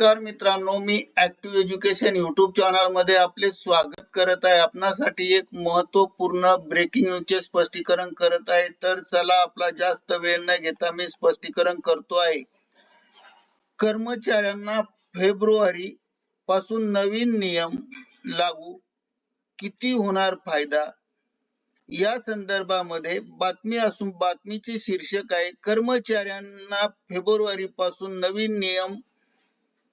नमस्कार मित्रांनो मी ऍक्टिव्ह एज्युकेशन युट्यूब चॅनलमध्ये आपले स्वागत करत आहे. आपणासाठी एक महत्त्वपूर्ण ब्रेकिंग न्यूजचे स्पष्टीकरण करत आहे. तर चला आपला जास्त वेळ न घेता मी स्पष्टीकरण करतो आहे. कर्मचाऱ्यांना फेब्रुवारी पासून नवीन नियम लागू किती होणार फायदा? या संदर्भामध्ये बातमी असून बातमीचे शीर्षक आहे कर्मचाऱ्यांना फेब्रुवारी पासून नवीन नियम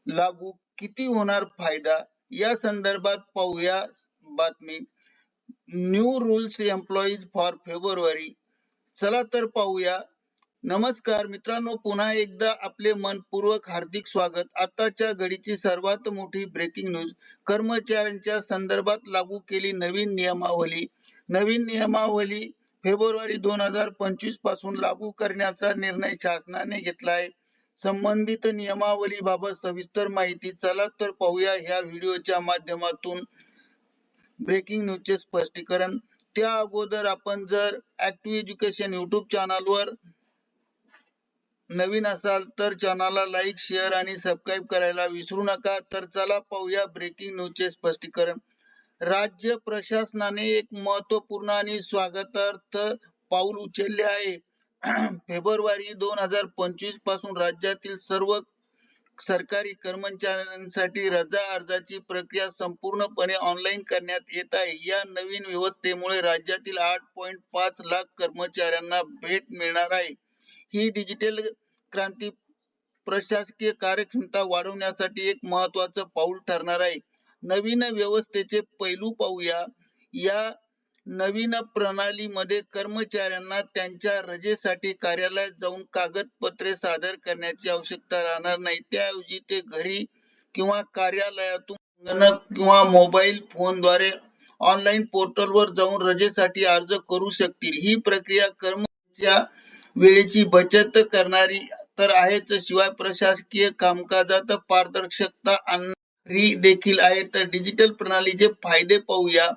लागू किती होणार फायदा? या संदर्भात पाहूया बातमी. New rules employees for February चला तर पाहूया. नमस्कार मित्रांनो पुन्हा एकदा आपले मनपूर्वक हार्दिक स्वागत. आताच्या घडीची सर्वात मोठी ब्रेकिंग न्यूज कर्मचाऱ्यांच्या संदर्भात लागू केली नवीन नियमावली. नवीन नियमावली फेब्रुवारी दोन हजार पंचवीसपासून लागू करण्याचा निर्णय शासनाने घेतला आहे संबंधित नियमावलीबाबत सविस्तर माहिती चला तर पाहूया ह्या व्हिडिओच्या माध्यमातून. ब्रेकिंग न्यूजचे स्पष्टीकरण. त्या अगोदर आपण जर ऍक्टिव्ह एज्युकेशन युट्यूब चॅनलवर नवीन असाल तर चॅनलला लाईक शेअर आणि सबस्क्राईब करायला विसरू नका. तर चला पाहूया ब्रेकिंग न्यूजचे स्पष्टीकरण. राज्य प्रशासनाने एक महत्त्वपूर्ण आणि स्वागतार्थ पाऊल उचलले आहे. फेब्रुवारी दोन हजार पंचवीसपासून राज्यातील सर्व सरकारी कर्मचाऱ्यांसाठी रजा अर्जाची प्रक्रिया संपूर्णपणे ऑनलाईन करण्यात येत आहे. या नवीन व्यवस्थेमुळे राज्यातील आठ पॉईंट पाच लाख कर्मचाऱ्यांना भेट मिळणार आहे. ही डिजिटल क्रांती प्रशासकीय कार्यक्षमता वाढवण्यासाठी एक महत्वाचं पाऊल ठरणार आहे. नवीन व्यवस्थेचे पैलू पाहूया. या नवीन प्रणालीमध्ये कर्मचाऱ्यांना त्यांच्या रजेसाठी कार्यालयात जाऊन कागदपत्रे सादर करण्याची आवश्यकता राहणार नाही. त्याऐवजी ते घरी किंवा कार्यालयातून किंवा मोबाईल फोनद्वारे ऑनलाईन पोर्टलवर जाऊन रजेसाठी अर्ज करू शकतील. ही प्रक्रिया कर्मच्या वेळेची बचत करणारी तर आहेच. शिवाय प्रशासकीय कामकाजात पारदर्शकता आणणारी देखील आहे. तर डिजिटल प्रणालीचे फायदे पाहूया.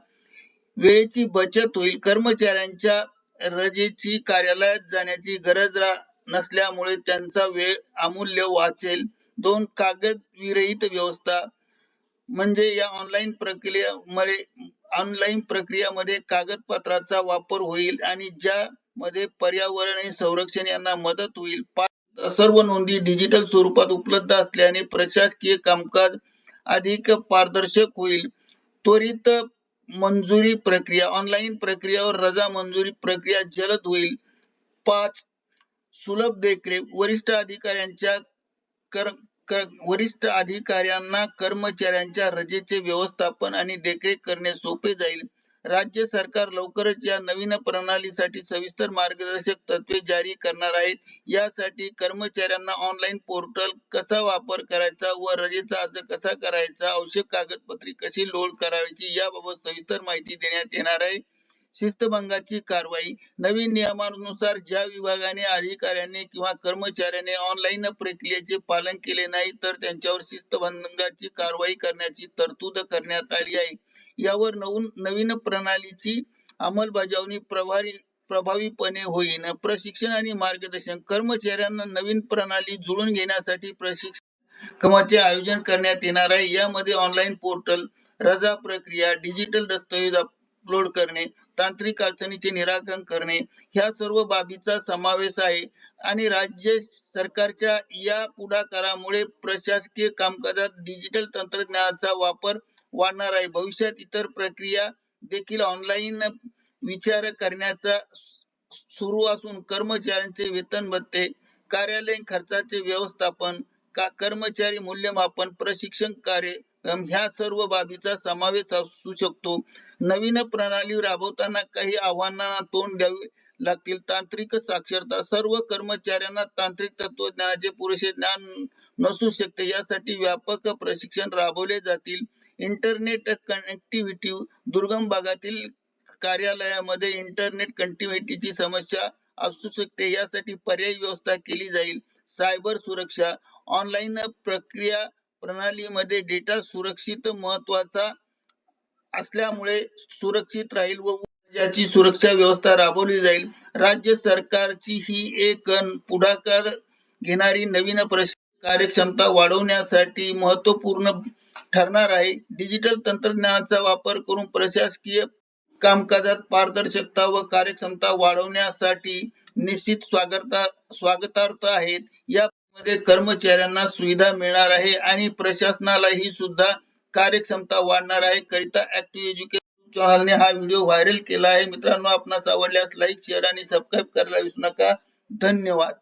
वेळेची बचत होईल. कर्मचाऱ्यांच्या रजेची कार्यालयात जाण्याची गरज नसल्यामुळे त्यांचा वेळ अमूल्य वाचेल. दोन कागद विरहित व्यवस्था म्हणजे या ऑनलाईन प्रक्रियेमुळे ऑनलाईन प्रक्रियामध्ये कागदपत्राचा वापर होईल आणि ज्यामध्ये पर्यावरण आणि संरक्षण यांना मदत होईल. सर्व नोंदी डिजिटल स्वरूपात उपलब्ध असल्याने प्रशासकीय कामकाज अधिक पारदर्शक होईल. त्वरित मंजुरी प्रक्रिया ऑनलाईन प्रक्रियेवर रजा मंजुरी प्रक्रिया जलद होईल. पाच सुलभ देखरेख वरिष्ठ अधिकाऱ्यांच्या कर, कर वरिष्ठ अधिकाऱ्यांना कर्मचाऱ्यांच्या रजेचे व्यवस्थापन आणि देखरेख करणे सोपे जाईल. राज्य सरकार लवकरच या नवीन प्रणालीसाठी सविस्तर मार्गदर्शक तत्वे जारी करणार आहेत. यासाठी कर्मचाऱ्यांना ऑनलाईन पोर्टल कसा वापर करायचा व रजेचा अर्ज कसा करायचा आवश्यक कागदपत्रे कशी लोड करायची याबाबत सविस्तर माहिती देण्यात येणार आहे. शिस्तभंगाची कारवाई नवीन नियमानुसार ज्या विभागाने अधिकाऱ्याने किंवा कर्मचाऱ्याने ऑनलाईन प्रक्रियेचे पालन केले नाही तर त्यांच्यावर शिस्तभंगाची कारवाई करण्याची तरतूद करण्यात आली आहे. यावर नवून नवीन प्रणालीची अंमलबजावणी प्रभावी प्रभावीपणे होईल प्रशिक्षण आणि मार्गदर्शन. कर्मचाऱ्यांना नवीन प्रणाली जुळून घेण्यासाठी प्रशिक्षणाचे आयोजन करण्यात येणार आहे. यामध्ये ऑनलाईन पोर्टल रजा प्रक्रिया डिजिटल दस्तऐवज अपलोड करणे तांत्रिक अडचणीचे निराकरण करणे ह्या सर्व बाबीचा समावेश आहे. आणि राज्य सरकारच्या या पुढाकारामुळे प्रशासकीय कामकाजात डिजिटल तंत्रज्ञानाचा वापर वाढणार आहे. भविष्यात इतर प्रक्रिया देखील ऑनलाईन विचार करण्याचा सुरू असून कर्मचाऱ्यांचे वेतन भत्ते कार्यालयीन खर्चाचे व्यवस्थापन का कर्मचारी मूल्यमापन प्रशिक्षण कार्य ह्या सर्व बाबीचा समावेश असू शकतो. नवीन प्रणाली राबवताना काही आव्हानांना तोंड द्यावे लागतील. तांत्रिक साक्षरता सर्व कर्मचाऱ्यांना तांत्रिक तत्वज्ञानाचे पुरेसे ज्ञान नसू शकते यासाठी व्यापक प्रशिक्षण राबवले जातील. इंटरनेट कनेक्टिव्हिटी दुर्गम भागातील कार्यालयामध्ये इंटरनेट कनेक्टिव्हिटीची समस्या असू शकते. यासाठी पर्यायी व्यवस्था केली जाईल. सायबर सुरक्षा ऑनलाईन प्रक्रिया प्रणालीमध्ये डेटा सुरक्षित महत्त्वाचा असल्यामुळे सुरक्षित राहील व याची सुरक्षा व्यवस्था राबवली जाईल. राज्य सरकारची ही एक पुढाकार घेणारी नवीन कार्यक्षमता वाढवण्यासाठी महत्त्वपूर्ण ठरणार आहे. डिजिटल तंत्रज्ञानाचा वापर करून प्रशासकीय कामकाजात पारदर्शकता व कार्यक्षमता वाढवण्यासाठी निश्चित स्वागता स्वागतार्थ आहेत. यामध्ये कर्मचाऱ्यांना सुविधा मिळणार आहे आणि प्रशासनालाही सुद्धा कार्यक्षमता वाढणार आहे. करिता ऍक्टिव्ह एज्युकेशन चॅनलने हा व्हिडिओ व्हायरल केला आहे. मित्रांनो आपणास आवडल्यास लाईक शेअर आणि सबस्क्राईब करायला विसरू नका. धन्यवाद.